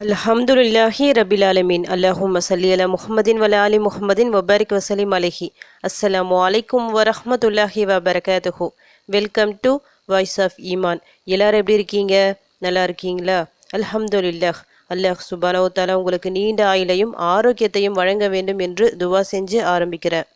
அல்ஹம்துலில்லாஹி ரபில் ஆலமீன். அல்லாஹும் சல்லி அலா முஹமதின் வல அலி முஹமதின் வபாரிக் வசலிம் அலஹி. அஸ்ஸலாமு அலைக்கும் வரஹமத்துல்லாஹி வபரகாத்துஹு. வெல்கம் டு வாய்ஸ் ஆஃப் ஈமான். எல்லாரும் எப்படி இருக்கீங்க? நல்லா இருக்கீங்களா? அல்ஹம்துலில்லாஹ். அல்லாஹ் சுபானோ தாலா உங்களுக்கு நீண்ட ஆயுளையும் ஆரோக்கியத்தையும் வழங்க வேண்டும் என்று துவா செஞ்சு ஆரம்பிக்கிறேன்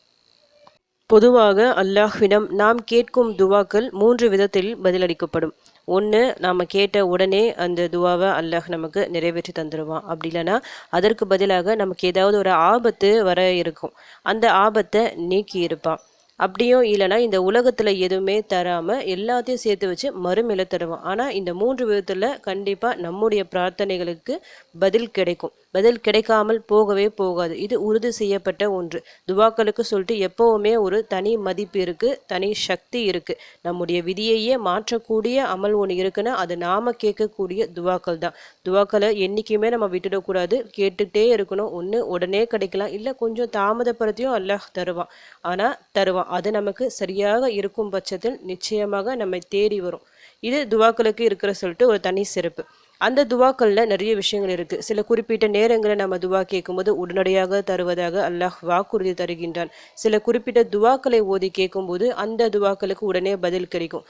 பொதுவாக அல்லாஹ்விடம் நாம் கேட்கும் துவாக்கள் மூன்று விதத்தில் பதிலளிக்கப்படும். ஒன்று நாம் கேட்ட உடனே அந்த துவாவை அல்லாஹ் நமக்கு நிறைவேற்றி தந்துடுவான் அப்படி இல்லைன்னா அதற்கு பதிலாக நமக்கு ஏதாவது ஒரு ஆபத்து வர இருக்கும். அந்த ஆபத்தை நீக்கி இருப்பான். அப்படியும் இல்லைன்னா இந்த உலகத்தில் எதுவுமே தராமல் எல்லாத்தையும் சேர்த்து வச்சு மறுமையில தருவான். ஆனால் இந்த மூன்று விதத்தில் கண்டிப்பாக நம்முடைய பிரார்த்தனைகளுக்கு பதில் கிடைக்கும். பதில் கிடைக்காமல் போகவே போகாது. இது உறுதி செய்யப்பட்ட ஒன்று. துவாக்களுக்கு சொல்லிட்டு எப்போவுமே ஒரு தனி மதிப்பு இருக்குது தனி சக்தி இருக்குது நம்முடைய விதியையே மாற்றக்கூடிய அமல் ஒன்று இருக்குன்னா அது நாம் கேட்கக்கூடிய துவாக்கள் தான். துவாக்களை என்றைக்குமே நம்ம விட்டுடக்கூடாது. கேட்டுகிட்டே இருக்கணும். ஒன்று உடனே கிடைக்கலாம். இல்லை கொஞ்சம் தாமதப்படுத்தியும் அல்லாஹ் தருவான். ஆனால் தருவான். அது நமக்கு சரியாக இருக்கும் பட்சத்தில் நிச்சயமாக நம்மை தேடி வரும். இது துவாக்களுக்கு இருக்கிற சொல்லிட்டு ஒரு தனி சிறப்பு. அந்த துவாக்களில் நிறைய விஷயங்கள் இருக்குது சில குறிப்பிட்ட நேரங்களை நம்ம துவா கேட்கும்போது உடனடியாக தருவதாக அல்லாஹ் வாக்குறுதி தருகின்றான். சில குறிப்பிட்ட துவாக்களை ஓதி கேட்கும்போது அந்த துவாக்களுக்கு உடனே பதில் கிடைக்கும்.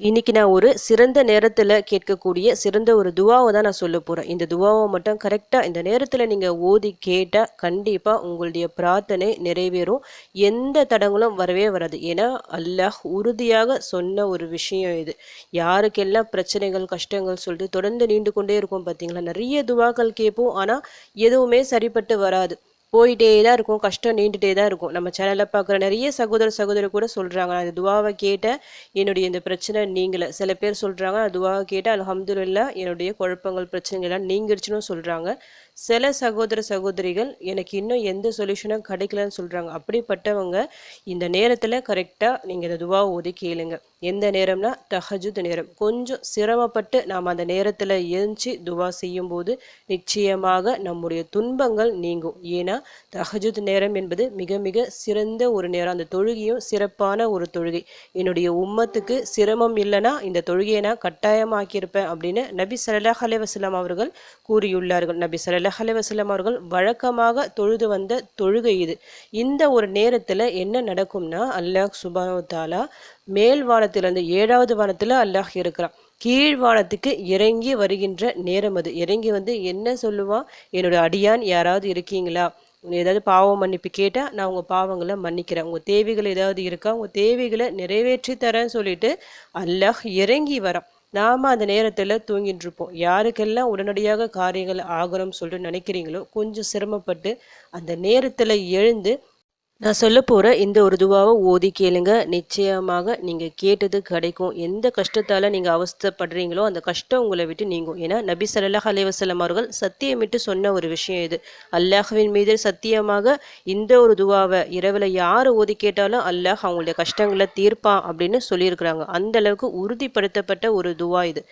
இன்னைக்கு நான் ஒரு சிறந்த நேரத்தில் கேட்கக்கூடிய சிறந்த ஒரு துவாவை தான் நான் சொல்ல போகிறேன் இந்த துவாவை மட்டும் கரெக்டாக இந்த நேரத்தில் நீங்கள் ஓதி கேட்டால் கண்டிப்பாக உங்களுடைய பிரார்த்தனை நிறைவேறும். எந்த தடங்களும் வரவே வராது. ஏன்னா அல்லாஹ் உறுதியாக சொன்ன ஒரு விஷயம் இது. யாருக்கெல்லாம் பிரச்சனைகள் கஷ்டங்கள் சொல்லிட்டு தொடர்ந்து நீண்டு கொண்டே இருக்கும் பார்த்தீங்களா நிறைய துவாக்கள் கேட்போம். ஆனால் எதுவுமே சரிப்பட்டு வராது. போயிட்டே தான் இருக்கும் கஷ்டம் நீண்டுட்டே தான் இருக்கும். நம்ம சேனலில் பார்க்குற நிறைய சகோதர சகோதரி கூட சொல்கிறாங்க நான் இந்த துவாவை கேட்டேன் என்னுடைய இந்த பிரச்சனை நீங்களை சில பேர் சொல்கிறாங்க நான் துவாவை கேட்டேன் அலமதுல்லா என்னுடைய குழப்பங்கள் பிரச்சனைகள் எல்லாம் நீங்கிருச்சுன்னு சொல்கிறாங்க சில சகோதர சகோதரிகள் எனக்கு இன்னும் எந்த சொல்யூஷனும் கிடைக்கலன்னு சொல்கிறாங்க அப்படிப்பட்டவங்க இந்த நேரத்தில் கரெக்டாக நீங்கள் இந்த துவா ஓதி கேளுங்க. எந்த நேரம்னா தஹஜுத் நேரம். கொஞ்சம் சிரமப்பட்டு நாம் அந்த நேரத்தில் எழுந்துச்சு துவா செய்யும்போது நிச்சயமாக நம்முடைய துன்பங்கள் நீங்கும். ஏன்னா தஹஜுத் நேரம் என்பது மிக மிக சிறந்த ஒரு நேரம். அந்த தொழுகையும் சிறப்பான ஒரு தொழுகை. என்னுடைய உம்மத்துக்கு சிரமம் இல்லைன்னா இந்த தொழுகையை நான் கட்டாயமாக்கியிருப்பேன் அப்படின்னு நபி சல்லாஹ் அலைவாஸ்லாம் அவர்கள் கூறியுள்ளார்கள். நபி சல்லாஹ் அலைவாஸ்லாம் அவர்கள் வழக்கமாக தொழுது வந்த தொழுகை இது. இந்த ஒரு நேரத்தில் என்ன நடக்கும்னா அல்லாஹ் சுபானோ தாலா மேல் வானத்திலிருந்து ஏழாவது வானத்தில் அல்லாஹ் இருக்கிறான். கீழ்வானத்துக்கு இறங்கி வருகின்ற நேரம் அது. இறங்கி வந்து என்ன சொல்லுவான் என்னோட அடியான் யாராவது இருக்கீங்களா? ஏதாவது பாவம் மன்னிப்பு கேட்டால் நான் உங்கள் பாவங்களை மன்னிக்கிறேன். உங்கள் தேவைகள் ஏதாவது இருக்கா? உங்கள் தேவைகளை நிறைவேற்றி தரேன்னு சொல்லிட்டு அல்லாஹ் இறங்கி வரான். நாம் அந்த நேரத்தில் தூங்கிட்டு இருப்போம் யாருக்கெல்லாம் உடனடியாக காரியங்கள் ஆகணும்னு சொல்லிட்டு நினைக்கிறீங்களோ கொஞ்சம் சிரமப்பட்டு அந்த நேரத்தில் எழுந்து நான் சொல்ல போகிற இந்த ஒரு துவாவை ஓதி கேளுங்க. நிச்சயமாக நீங்கள் கேட்டது கிடைக்கும். எந்த கஷ்டத்தால் நீங்கள் அவஸ்தப்படுறீங்களோ அந்த கஷ்டம் உங்களை விட்டு நீங்கும். ஏன்னா நபி சல்லாஹ் அலைவசல்லம் அவர்கள் சத்தியமிட்டு சொன்ன ஒரு விஷயம் இது. அல்லாஹுவின் மீது சத்தியமாக இந்த ஒரு துவாவை இரவில் யார் ஓதி கேட்டாலும் அல்லாஹ் அவங்களுடைய கஷ்டங்களை தீர்ப்பான் அப்படின்னு சொல்லியிருக்கிறாங்க. அந்த அளவுக்கு உறுதிப்படுத்தப்பட்ட ஒரு துவா இது.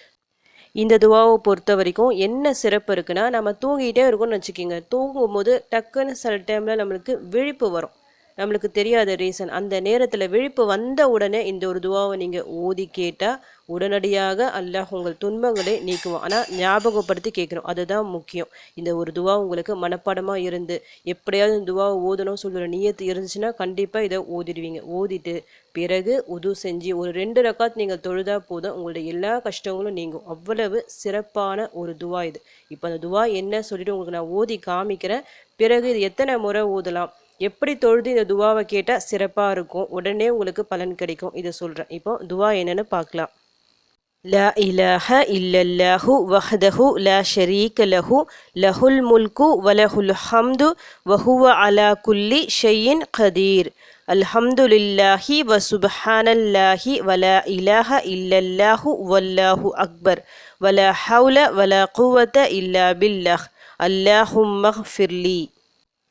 இந்த துவாவை பொறுத்த வரைக்கும் என்ன சிறப்பு இருக்குன்னா நம்ம தூங்கிட்டே இருக்கோம்னு வச்சுக்கிங்க. தூங்கும்போது டக்குன்னு சில டைமில் நம்மளுக்கு விழிப்பு வரும். நம்மளுக்கு தெரியாத ரீசன் அந்த நேரத்தில் விழிப்பு வந்த உடனே இந்த ஒரு துவாவை நீங்கள் ஓதி கேட்டால் உடனடியாக அல்லாஹ் உங்கள் துன்பங்களை நீக்குவோம் ஆனால் ஞாபகப்படுத்தி கேட்கணும் அதுதான் முக்கியம். இந்த ஒரு துவா உங்களுக்கு மனப்பாடமாக இருந்து எப்படியாவது இந்த துவாவை ஓதணும் சொல்கிற நீயத்து இருந்துச்சுன்னா கண்டிப்பாக இதை ஓதிடுவீங்க. ஓதிட்டு பிறகு உது செஞ்சு ஒரு ரெண்டு ரக்காத் நீங்கள் தொழுதா போதும் உங்களுடைய எல்லா கஷ்டங்களும் நீங்கும். அவ்வளவு சிறப்பான ஒரு துவா இது. இப்போ அந்த துவா என்ன சொல்லிட்டு உங்களுக்கு நான் ஓதி காமிக்கிறேன். பிறகு இது எத்தனை முறை ஓதலாம்? எப்படி தொழுது இந்த துவாவை கேட்டால் சிறப்பாக இருக்கும் உடனே உங்களுக்கு பலன் கிடைக்கும் இதை சொல்கிறேன் இப்போ துவா என்னென்னு பார்க்கலாம் لا إله إلا الله وحده لا شريك له له الملك وله الحمد وهو على كل شيء قدير الحمد لله وسبحان الله ولا إله إلا الله والله أكبر ولا حول ولا قوة إلا بالله اللهم اغفر لي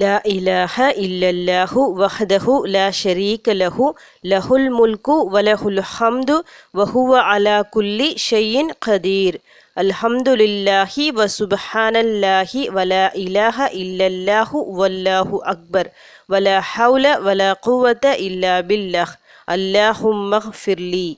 ലാ ഇലാഹ ഇല്ലല്ലാഹു വഹദഹു ലാ ഷരീക ലഹു ലഹുൽ മുൽക്കു വലഹുൽ ഹംദു വഹുവ അലാ കുല്ലി ഷയ്യിൻ ഖദീർ. അൽഹംദുലില്ലാഹി വസുബ്ഹാനല്ലാഹി വലാ ഇലാഹ ഇല്ലല്ലാഹു വല്ലാഹു അക്ബർ. വലാ ഹൗല വലാ ഖുവത ഇല്ലാ ബില്ലാഹ്. അല്ലാഹുമ്മ ഗ്ഫിർലി.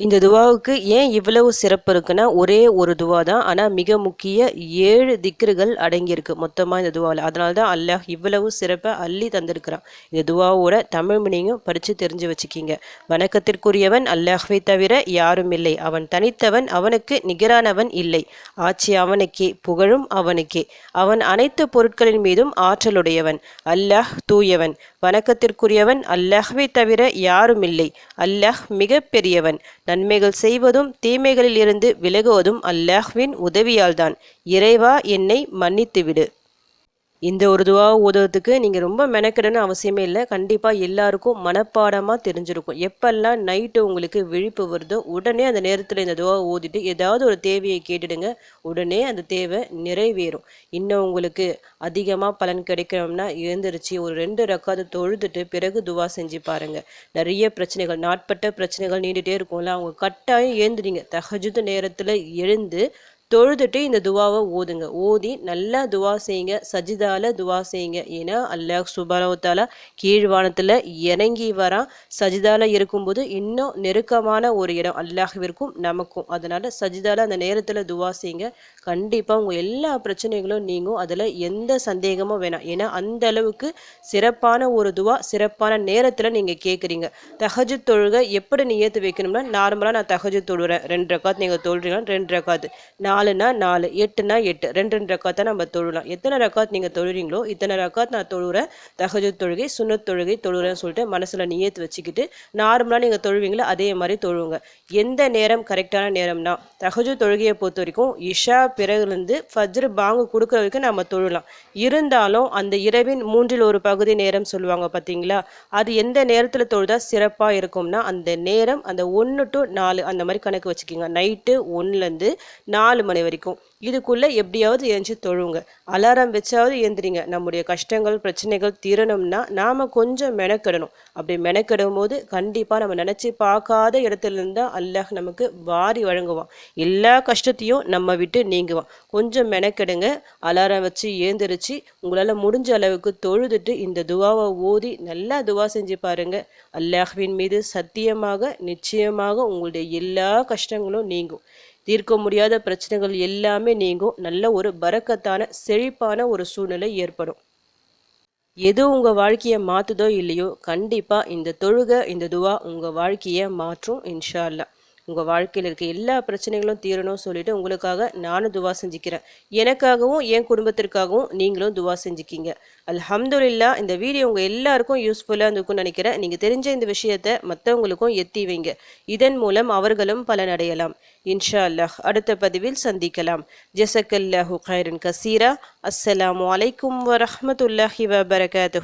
இந்த துவாவுக்கு ஏன் இவ்வளவு சிறப்பு இருக்குன்னா ஒரே ஒரு துவா தான். ஆனால் மிக முக்கிய ஏழு திக்ருகள் அடங்கியிருக்கு மொத்தமாக இந்த துவாவில் அதனால தான் அல்லாஹ் இவ்வளவு சிறப்பை அள்ளி தந்திருக்கிறான். இந்த துவாவோட தமிழ் மீனிங்கும் படித்து தெரிஞ்சு வச்சுக்கிங்க. வணக்கத்திற்குரியவன் அல்லாஹ்வை தவிர யாரும் இல்லை. அவன் தனித்தவன் அவனுக்கு நிகரானவன் இல்லை. ஆட்சி அவனுக்கே புகழும் அவனுக்கே. அவன் அனைத்து பொருட்களின் மீதும் ஆற்றலுடையவன். அல்லாஹ் தூயவன். வணக்கத்திற்குரியவன் அல்லாஹ்வை தவிர யாரும் இல்லை. அல்லாஹ் மிக பெரியவன் நன்மைகள் செய்வதும் தீமைகளில் இருந்து விலகுவதும் அல்லாஹ்வின் உதவியால்தான். இறைவா என்னை மன்னித்துவிடு. இந்த ஒரு துவா ஓதுறதுக்கு நீங்கள் ரொம்ப மெனக்கிடன்னு அவசியமே இல்லை. கண்டிப்பாக எல்லாருக்கும் மனப்பாடமாக தெரிஞ்சிருக்கும். எப்பெல்லாம் நைட்டு உங்களுக்கு விழிப்பு வருதோ உடனே அந்த நேரத்தில் இந்த துவா ஓதிட்டு ஏதாவது ஒரு தேவையை கேட்டுடுங்க. உடனே அந்த தேவை நிறைவேறும். இன்னும் உங்களுக்கு அதிகமாக பலன் கிடைக்கணும்னா எழுந்திரிச்சு ஒரு ரெண்டு ரக்காது தொழுதுட்டு பிறகு துவா செஞ்சு பாருங்கள் நிறைய பிரச்சனைகள் நாட்பட்ட பிரச்சனைகள் நீண்டுகிட்டே இருக்கும்ல. அவங்க கட்டாயம் எழுந்துறீங்க தகஜுது நேரத்தில் எழுந்து தொழுதுட்டு இந்த துவாவை ஓதுங்க. ஓதி நல்லா துவா செய்யுங்க. சஜிதால துவா செய்யுங்க. ஏன்னா அல்லாஹ் சுபானவத்தால கீழ்வானத்தில் இறங்கி வரான் சஜிதால இருக்கும்போது இன்னும் நெருக்கமான ஒரு இடம் அல்லாஹிற்கும் நமக்கும். அதனால சஜிதால அந்த நேரத்தில் துவா செய்யுங்க. கண்டிப்பாக உங்கள் எல்லா பிரச்சனைகளும் நீங்கும். அதில் எந்த சந்தேகமும் வேணாம். ஏன்னா அந்த அளவுக்கு சிறப்பான ஒரு துவா சிறப்பான நேரத்தில் நீங்கள் கேட்குறீங்க தகஜு தொழுகை எப்படி நீ ஏற்று வைக்கணும்னா நார்மலாக நான் தகஜு தொழுறேன். ரெண்டு ரக்காத் நீங்கள் தொழுறீங்கன்னா ரெண்டு ரக்காத்து. நாலுனா நாலு எட்டுனா எட்டு. ரெண்டு ரெண்டு ரக்காத்தை நம்ம தொழுலாம். எத்தனை ரக்காத் நீங்கள் தொழுறீங்களோ இத்தனை ரக்காத் நான் தொழுகிறேன் தகஜ தொழுகை சுண்ணத் தொழுகை தொழுகிறேன்னு சொல்லிட்டு மனசில் நியத்து வச்சுக்கிட்டு நார்மலாக நீங்கள் தொழுவீங்களோ அதே மாதிரி தொழுவுங்க. எந்த நேரம் கரெக்டான நேரம்னா தகஜ தொழுகையை பொறுத்த வரைக்கும் இஷா பிறகுலேருந்து ஃபஜ்ரு பாங்கு கொடுக்குற வரைக்கும் நம்ம தொழலாம். இருந்தாலும் அந்த இரவின் மூன்றில் ஒரு பகுதி நேரம் சொல்லுவாங்க பார்த்தீங்களா அது எந்த நேரத்தில் தொழுதா சிறப்பாக இருக்கும்னா அந்த நேரம் அந்த ஒன்று டு நாலு அந்த மாதிரி கணக்கு வச்சுக்கோங்க. நைட்டு ஒன்றுலேருந்து நாலு மணி வரைக்கும். இதுக்குள்ளே எப்படியாவது எழுந்து தொழுவுங்க. அலாரம் வச்சாவது எழுந்திரிங்க நம்முடைய கஷ்டங்கள் பிரச்சனைகள் தீரணும்னா நாம் கொஞ்சம் மெனக்கிடணும். அப்படி மெனக்கிடும் போது கண்டிப்பாக நம்ம நினச்சி பார்க்காத இடத்துல இருந்தால் அல்லாஹ் நமக்கு வாரி வழங்குவான். எல்லா கஷ்டத்தையும் நம்ம விட்டு நீங்குவான். கொஞ்சம் மெனக்கெடுங்க. அலாரம் வச்சு ஏந்திரிச்சு உங்களால் முடிஞ்ச அளவுக்கு தொழுதுட்டு இந்த துவாவை ஓதி நல்லா துவா செஞ்சு பாருங்க. அல்லாஹ்வின் மீது சத்தியமாக நிச்சயமாக உங்களுடைய எல்லா கஷ்டங்களும் நீங்கும். தீர்க்க முடியாத பிரச்சனைகள் எல்லாமே நீங்கும். நல்ல ஒரு பறக்கத்தான செழிப்பான ஒரு சூழ்நிலை ஏற்படும். எது உங்கள் வாழ்க்கையை மாற்றுதோ இல்லையோ கண்டிப்பாக இந்த தொழுகை இந்த துவா உங்கள் வாழ்க்கையை மாற்றும் இன்ஷா அல்லா உங்கள் வாழ்க்கையில் இருக்க எல்லா பிரச்சனைகளும் தீரணும் சொல்லிட்டு உங்களுக்காக நானும் துவா செஞ்சுக்கிறேன். எனக்காகவும் என் குடும்பத்திற்காகவும் நீங்களும் துவா செஞ்சுக்கிங்க. அல்ஹம்துல்லா இந்த வீடியோ உங்கள் எல்லாருக்கும் யூஸ்ஃபுல்லாக இருந்திருக்கும்னு நினைக்கிறேன். நீங்கள் தெரிஞ்ச இந்த விஷயத்தை மற்றவங்களுக்கும் எத்தி வைங்க. இதன் மூலம் அவர்களும் பலனடையலாம். இன்ஷா அல்லாஹ் அடுத்த பதிவில் சந்திக்கலாம். ஜெசக்கல்லாஹு கைரன் கசீரா. அஸ்ஸலாமு அலைக்கும் வரமத்துல்லாஹி வபரகாத்து